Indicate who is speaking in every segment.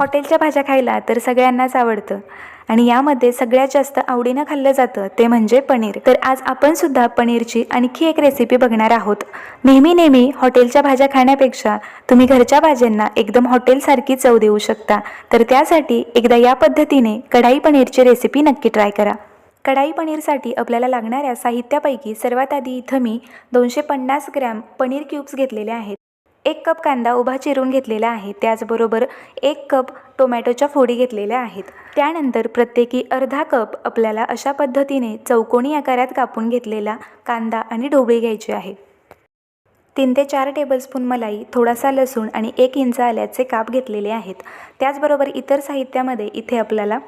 Speaker 1: हॉटेलच्या भाज्या खायला तर सगळ्यांनाच आवडतं. आणि यामध्ये सगळ्यात जास्त आवडीनं खाल्लं जातं ते म्हणजे पनीर. तर आज आपण सुद्धा पनीरची आणखी एक रेसिपी बघणार आहोत. नेहमी नेहमी हॉटेलच्या भाज्या खाण्यापेक्षा तुम्ही घरच्या भाज्यांना एकदम हॉटेलसारखी चव देऊ शकता. तर त्यासाठी एकदा या पद्धतीने कढाई पनीरची रेसिपी नक्की ट्राय करा. कढाई पनीरसाठी आपल्याला लागणाऱ्या साहित्यापैकी सर्वात आधी इथं मी दोनशे पन्नास ग्रॅम पनीर क्यूब्स घेतलेले आहेत. एक कप कांदा उभा चिरून घेतलेला आहे. त्याचबरोबर एक कप टोमॅटोच्या फोडी घेतलेल्या आहेत. त्यानंतर प्रत्येकी अर्धा कप आपल्याला अशा पद्धतीने चौकोनी आकारात कापून घेतलेला कांदा आणि ढोबळी घ्यायची आहे. तीन ते चार टेबलस्पून मलाई थोडासा लसूण आणि एक इंच आल्याचे काप घेतलेले आहेत. त्याचबरोबर इतर साहित्यामध्ये इथे आपल्याला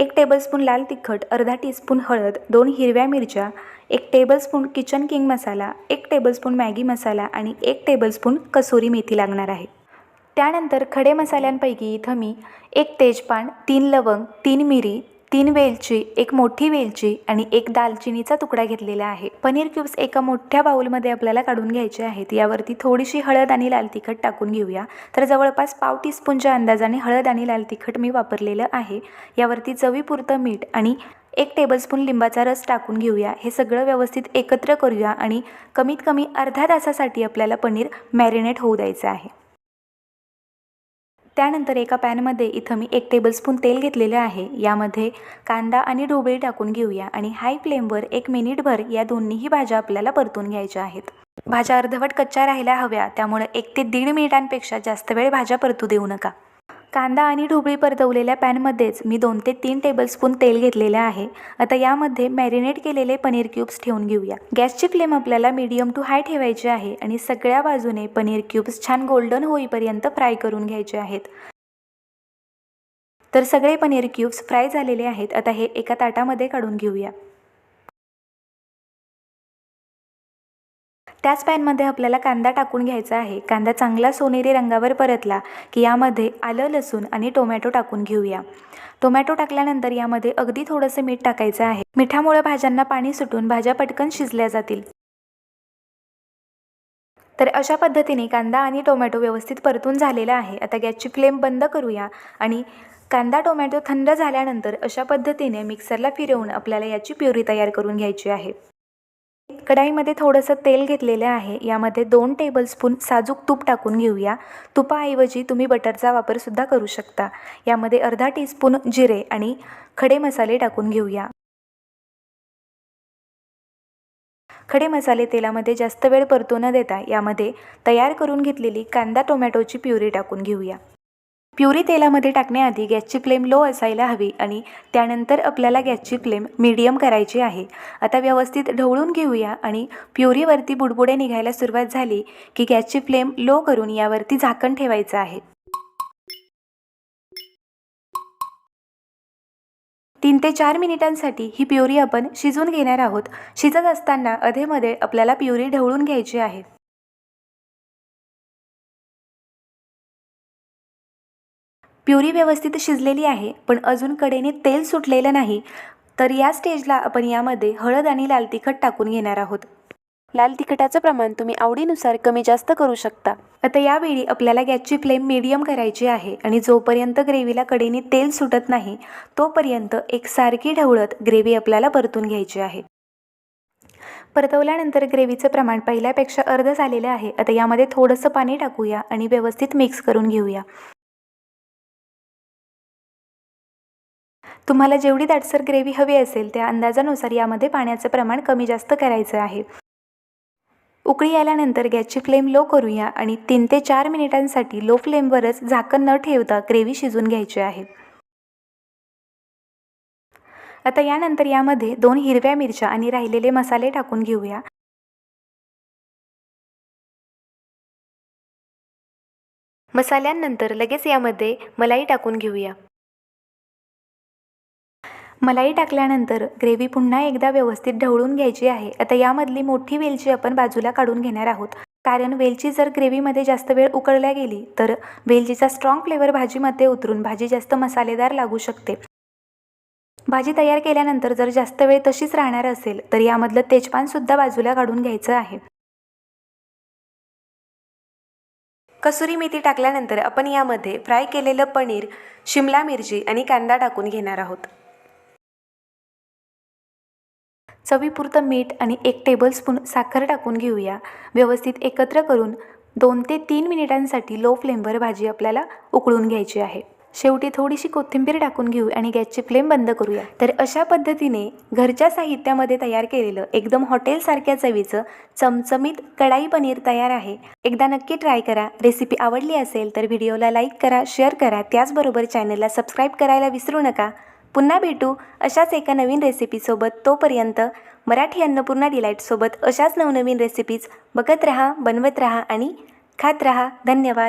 Speaker 1: एक टेबलस्पून लाल तिखट अर्धा टीस्पून हळद दोन हिरव्या मिरच्या एक टेबलस्पून किचन किंग मसाला एक टेबलस्पून मॅगी मसाला आणि एक टेबलस्पून कसुरी मेथी लागणार आहे. त्यानंतर खडे मसाल्यांपैकी इथं मी एक तेजपान तीन लवंग तीन मिरी तीन वेलची एक मोठी वेलची आणि एक दालचिनीचा तुकडा घेतलेला आहे. पनीर क्यूब्स एका मोठ्या बाउलमध्ये आपल्याला काढून घ्यायचे आहेत. यावरती थोडीशी हळद आणि लाल तिखट टाकून घेऊया. तर जवळपास पाव टीस्पूनच्या अंदाजाने हळद आणि लाल तिखट मी वापरलेलं आहे. यावरती चवीपुरतं मीठ आणि एक टेबलस्पून लिंबाचा रस टाकून घेऊया. हे सगळं व्यवस्थित एकत्र करूया आणि कमीत कमी अर्ध्या तासासाठी आपल्याला पनीर मॅरिनेट होऊ द्यायचं आहे. त्यानंतर एका पॅनमध्ये इथं मी एक टेबलस्पून तेल घेतलेलं आहे. यामध्ये कांदा आणि ढोबळी टाकून घेऊया आणि हाय फ्लेमवर एक मिनिटभर या दोन्हीही भाज्या आपल्याला परतून घ्यायच्या आहेत. भाज्या अर्धवट कच्च्या राहायला हव्या त्यामुळे एक ते दीड मिनिटांपेक्षा जास्त वेळ भाज्या परतू देऊ नका. कांदा आणि ढोबळी परतवलेल्या पॅनमध्येच मी दोन ते तीन टेबलस्पून तेल घेतलेलं आहे. आता यामध्ये मॅरिनेट केलेले पनीर क्यूब्स ठेवून घेऊया. गॅसची फ्लेम आपल्याला मीडियम टू हाय ठेवायची आहे आणि सगळ्या बाजूने पनीर क्यूब्स छान गोल्डन होईपर्यंत फ्राय करून घ्यायचे आहेत. तर सगळे पनीर क्यूब्स फ्राय झालेले आहेत. आता हे एका ताटामध्ये काढून घेऊया. त्याच पॅनमध्ये आपल्याला कांदा टाकून घ्यायचा आहे. कांदा चांगला सोनेरी रंगावर परतला की यामध्ये आलं लसूण आणि टोमॅटो टाकून घेऊया. टोमॅटो टाकल्यानंतर यामध्ये अगदी थोडंसं मीठ टाकायचं आहे. मिठामुळे भाज्यांना पाणी सुटून भाज्या पटकन शिजल्या जातील. तर अशा पद्धतीने कांदा आणि टोमॅटो व्यवस्थित परतून झालेला आहे. आता गॅसची फ्लेम बंद करूया आणि कांदा टोमॅटो थंड झाल्यानंतर अशा पद्धतीने मिक्सरला फिरवून आपल्याला याची प्युरी तयार करून घ्यायची आहे. कढाईमध्ये थोडंसं तेल घेतलेलं आहे. यामध्ये दोन टेबलस्पून साजूक तूप टाकून घेऊया. तुपाऐवजी तुम्ही बटरचा वापरसुद्धा करू शकता. यामध्ये अर्धा टीस्पून जिरे आणि खडे मसाले टाकून घेऊया. खडे मसाले तेलामध्ये जास्त वेळ परतू न देता यामध्ये तयार करून घेतलेली कांदा टोमॅटोची प्युरी टाकून घेऊया. प्युरी तेलामध्ये टाकण्याआधी गॅसची फ्लेम लो असायला हवी आणि त्यानंतर आपल्याला गॅसची फ्लेम मीडियम करायची आहे. आता व्यवस्थित ढवळून घेऊया आणि प्युरीवरती बुडबुडे निघायला सुरुवात झाली की गॅसची फ्लेम लो करून यावरती झाकण ठेवायचं आहे. तीन ते चार मिनिटांसाठी ही प्युरी आपण शिजून घेणार आहोत. शिजत असताना अधेमध्ये आपल्याला प्युरी ढवळून घ्यायची आहे. प्युरी व्यवस्थित शिजलेली आहे पण अजून कडेने तेल सुटलेलं नाही. तर या स्टेजला आपण यामध्ये हळद आणि लाल तिखट टाकून घेणार आहोत. लाल तिखटाचं प्रमाण तुम्ही आवडीनुसार कमी जास्त करू शकता. आता यावेळी आपल्याला गॅसची फ्लेम मीडियम करायची आहे आणि जोपर्यंत ग्रेव्हीला कडेने तेल सुटत नाही तोपर्यंत एक सारखी ढवळत ग्रेव्ही आपल्याला परतून घ्यायची आहे. परतवल्यानंतर ग्रेव्हीचं प्रमाण पहिल्यापेक्षा अर्ध झालेलं आहे. आता यामध्ये थोडंसं पाणी टाकूया आणि व्यवस्थित मिक्स करून घेऊया. तुम्हाला जेवढी दाटसर ग्रेव्ही हवी असेल त्या अंदाजानुसार यामध्ये पाण्याचं प्रमाण कमी जास्त करायचं आहे. उकळी आल्यानंतर गॅसची फ्लेम लो करूया आणि तीन ते चार मिनिटांसाठी लो फ्लेमवरच झाकण न ठेवता ग्रेव्ही शिजून घ्यायची आहे. आता यानंतर यामध्ये दोन हिरव्या मिरच्या आणि राहिलेले मसाले टाकून घेऊया. मसाल्यांनंतर लगेच यामध्ये मलाई टाकून घेऊया. मलाई टाकल्यानंतर ग्रेव्ही पुन्हा एकदा व्यवस्थित ढवळून घ्यायची आहे. आता यामधली मोठी वेलची आपण बाजूला काढून घेणार आहोत. कारण वेलची जर ग्रेव्हीमध्ये जास्त वेळ उकळल्या गेली तर वेलचीचा स्ट्रॉंग फ्लेवर भाजीमध्ये उतरून भाजी जास्त मसालेदार लागू शकते. भाजी तयार केल्यानंतर जर जास्त वेळ तशीच राहणार असेल तर यामधलं तेजपानसुद्धा बाजूला काढून घ्यायचं आहे.
Speaker 2: कसुरी मेथी टाकल्यानंतर आपण यामध्ये फ्राय केलेलं पनीर शिमला मिरची आणि कांदा टाकून घेणार आहोत.
Speaker 1: चवीपुरतं मीठ आणि एक टेबलस्पून साखर टाकून घेऊया. व्यवस्थित एकत्र करून दोन ते तीन मिनिटांसाठी लो फ्लेमवर भाजी आपल्याला उकळून घ्यायची आहे. शेवटी थोडीशी कोथिंबीर टाकून घेऊ आणि गॅसची फ्लेम बंद करूया. तर अशा पद्धतीने घरच्या साहित्यामध्ये तयार केलेलं एकदम हॉटेलसारख्या चवीचं चमचमीत कढाई पनीर तयार आहे. एकदा नक्की ट्राय करा. रेसिपी आवडली असेल तर व्हिडिओला लाईक करा शेअर करा. त्याचबरोबर चॅनलला सबस्क्राईब करायला विसरू नका. पुन्हा भेटू अशाच एका नवीन रेसिपीसोबत तोपर्यंत मराठी अन्नपूर्णा डिलाईटसोबत अशाच नवनवीन रेसिपीज बघत रहा बनवत रहा आणि खात रहा. धन्यवाद.